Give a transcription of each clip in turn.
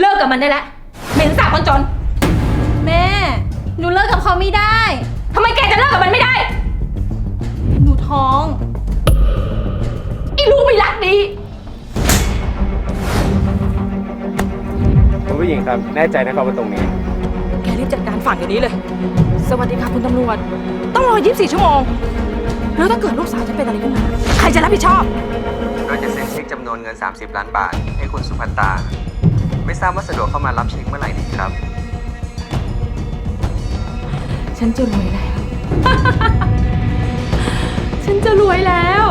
เลิกกับมันได้แล้วเหม็นสาบคนจนแม่ หนูเลิกกับเขาไม่ได้ ทำไมแกจะเลิกกับมันไม่ได้ หนูท้อง ไอ้ลูกไม่รักดี คุณผู้หญิงครับ แน่ใจนะครับว่าตรงนี้ แกรีบจัดการฝั่งเดี๋ยวนี้เลย สวัสดีค่ะคุณตำรวจ ต้องรอ 24 ชั่วโมง แล้วถ้าเกิดลูกสาวฉันเป็นอะไรขึ้นมา ใครจะรับผิดชอบโดยจะเซ็นเช็คจำนวนเงิน 30 ล้านบาท ให้คุณสุภันตา ไม่ทราบว่าสะดวกเข้ามารับเช็คเมื่อไหร่ดีครับ ฉันจะรวยแล้ว ฉันจะรวยแล้ว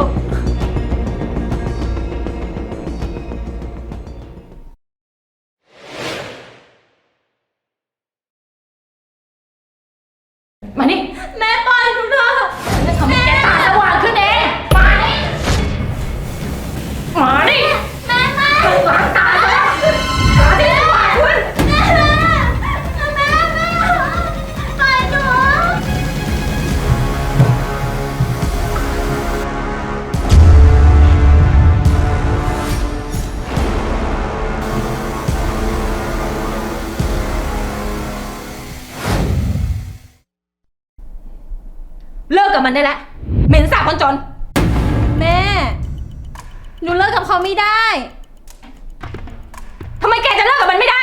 กกับมันได้แล้วเหม็นสาบคนจน แม่ หนูเลิกกับเขาไม่ได้ ทำไมแกจะเลิกกับมันไม่ได้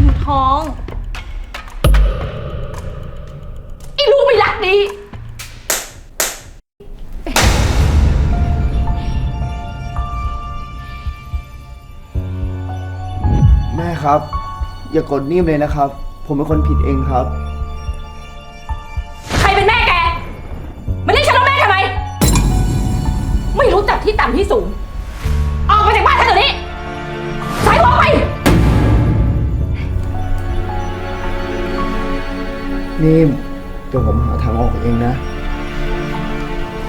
หนูท้องไอ้ลูกไม่รักดีแม่ครับ อย่ากดนิ่มเลยนะครับ ผมเป็นคนผิดเองครับ นิ่มเดี๋ยวผมหาทางออกเองนะ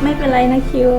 ไม่เป็นไรนะคิว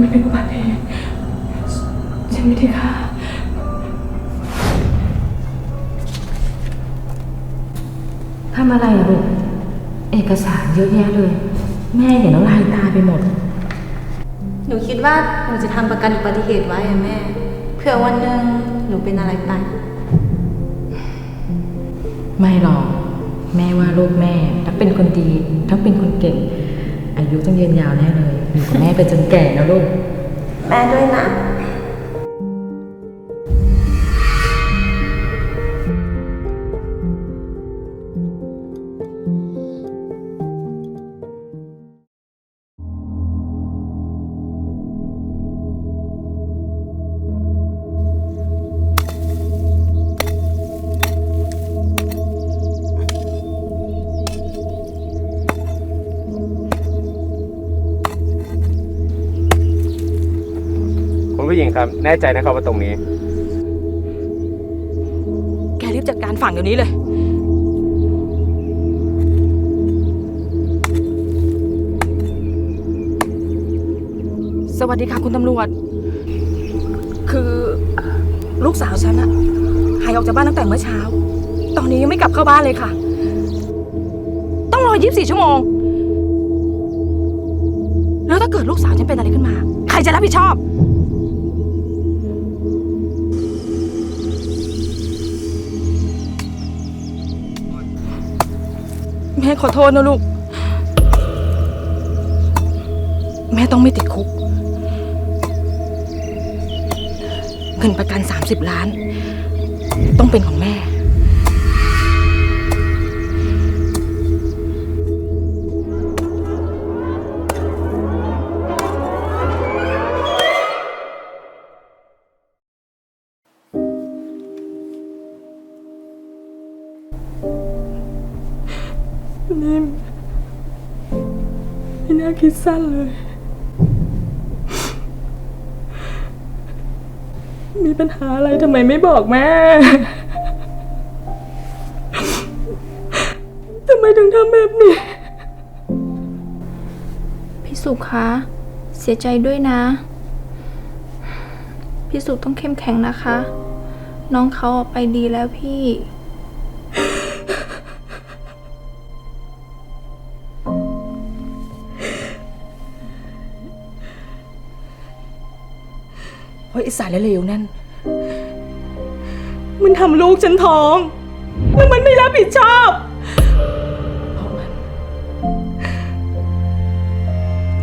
มันเป็นอุบัติเหตุฉันไม่ได้ฆ่าทำอะไรอะลูก เอกสารเยอะแยะเลย แม่เห็นแล้วลายตาไปหมด หนูคิดว่าหนูจะทำประกันอุบัติเหตุไว้อะแม่เผื่อวันหนึ่งหนูเป็นอะไรไป ไม่หรอก แม่ว่าลูกแม่ถ้าเป็นคนดีถ้าเป็นคนเก่ง อายุต้องยืนยาวแน่เลยอยู่กับแม่ไปจนแก่นะลูก แม่ด้วยนะ หญิงครับ แน่ใจนะครับว่าตรงนี้ แกรีบจัดการฝั่งเดี๋ยวนี้เลย สวัสดีค่ะคุณตำรวจ คือลูกสาวฉันอะหายออกจากบ้านตั้งแต่เมื่อเช้า ตอนนี้ยังไม่กลับเข้าบ้านเลยค่ะ ต้องรอ 24 ชั่วโมง แล้วถ้าเกิดลูกสาวฉันเป็นอะไรขึ้นมา ใครจะรับผิดชอบ แม่ขอโทษนะลูก แม่ต้องไม่ติดคุก เงินประกัน 30 ล้าน ต้องเป็นของแม่ นี่ไม่น่าคิดสั้นเลย มีปัญหาอะไรทำไมไม่บอกแม่ทำไมถึงทำแบบนี้ พี่สุขคะ เสียใจด้วยนะ พี่สุขต้องเข้มแข็งนะคะ น้องเขาไปดีแล้วพี่ อ้สารเลวๆนั่น มันทำลูกฉันท้อง แล้วมันไม่รับผิดชอบเพราะมัน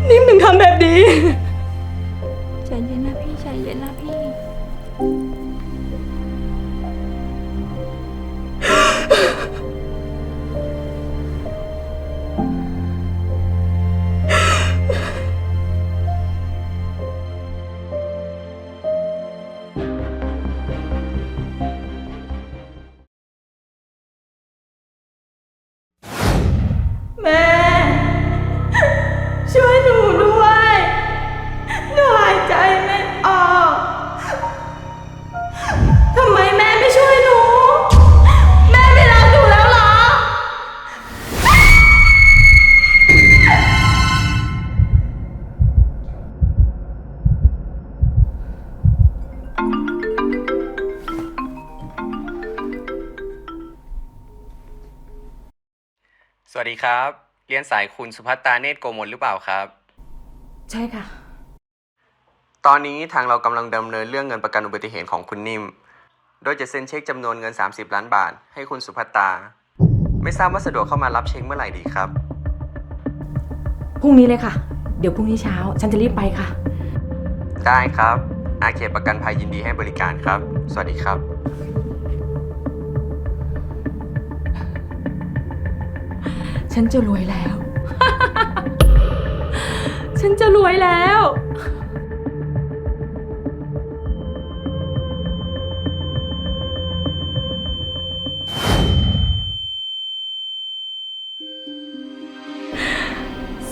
นิ่มถึงทำแบบนี้ใจเย็นนะพี่ใจเย็นนะพี่ ช่วยหนูด้วย หนูหายใจไม่ออก ทำไมแม่ไม่ช่วยหนู แม่ไม่รักหนูแล้วเหรอ สวัสดีครับ เรียนสายคุณสุภัตตาเนตรโกมลหรือเปล่าครับ ใช่ค่ะ ตอนนี้ทางเรากำลังดำเนินเรื่องเงินประกันอุบัติเหตุของคุณนิ่ม โดยจะเซ็นเช็คจำนวนเงิน 30 ล้านบาท ให้คุณสุภัตตา ไม่ทราบว่าสะดวกเข้ามารับเช็คเมื่อไหร่ดีครับ พรุ่งนี้เลยค่ะ เดี๋ยวพรุ่งนี้เช้า ฉันจะรีบไปค่ะ ได้ครับ อาเขตประกันภัยยินดีให้บริการครับ สวัสดีครับ ฉันจะรวยแล้ว ฉันจะรวยแล้ว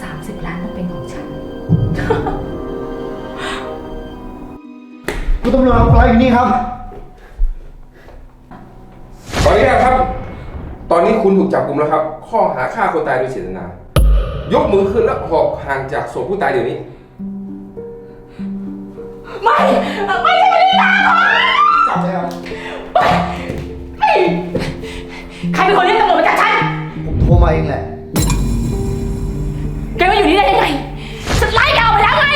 สามสิบล้านต้องเป็นของฉัน คุณตำรวจเอาอะไรอยู่นี่ครับ ขออนุญาตครับ ตอนนี้ คุณถูกจับกุมแล้วครับ ข้อหาฆ่าคนตายโดยเจตนา ยกมือขึ้นแล้วหอบห่างจากศพผู้ตายเดี๋ยวนี้ ไม่ ไม่ใช่ไม่ได้ตาก่อนจับแล้วใครเป็นคนเรียกตำรวจมาจับฉัน ผมโทรมาเองแหละ แกมาอยู่นี่ได้ยังไง ฉันไล่แกออกไปแล้วไง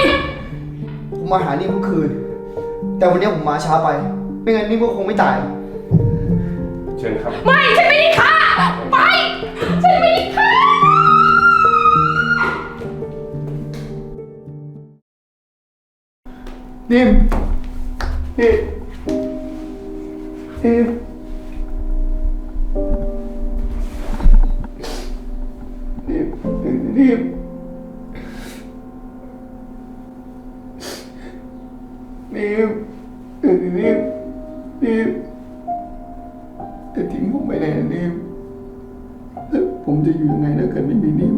ผมมาหานี่เมื่อคืน แต่วันนี้ผมมาช้าไป ไม่งั้นนี่ก็คงไม่ตาย เชิญครับ ไม่ ฉันไม่ได้ฆ่า นิ่มนี่นิ่มนิ่มนิ่มนิ่มนิ่มนิ่มจะทิ้งผมไปไหนนะนิ่มแล้วผมจะอยู่ยังไงถ้าเกิดไม่มีนิ่มอะนิ่ม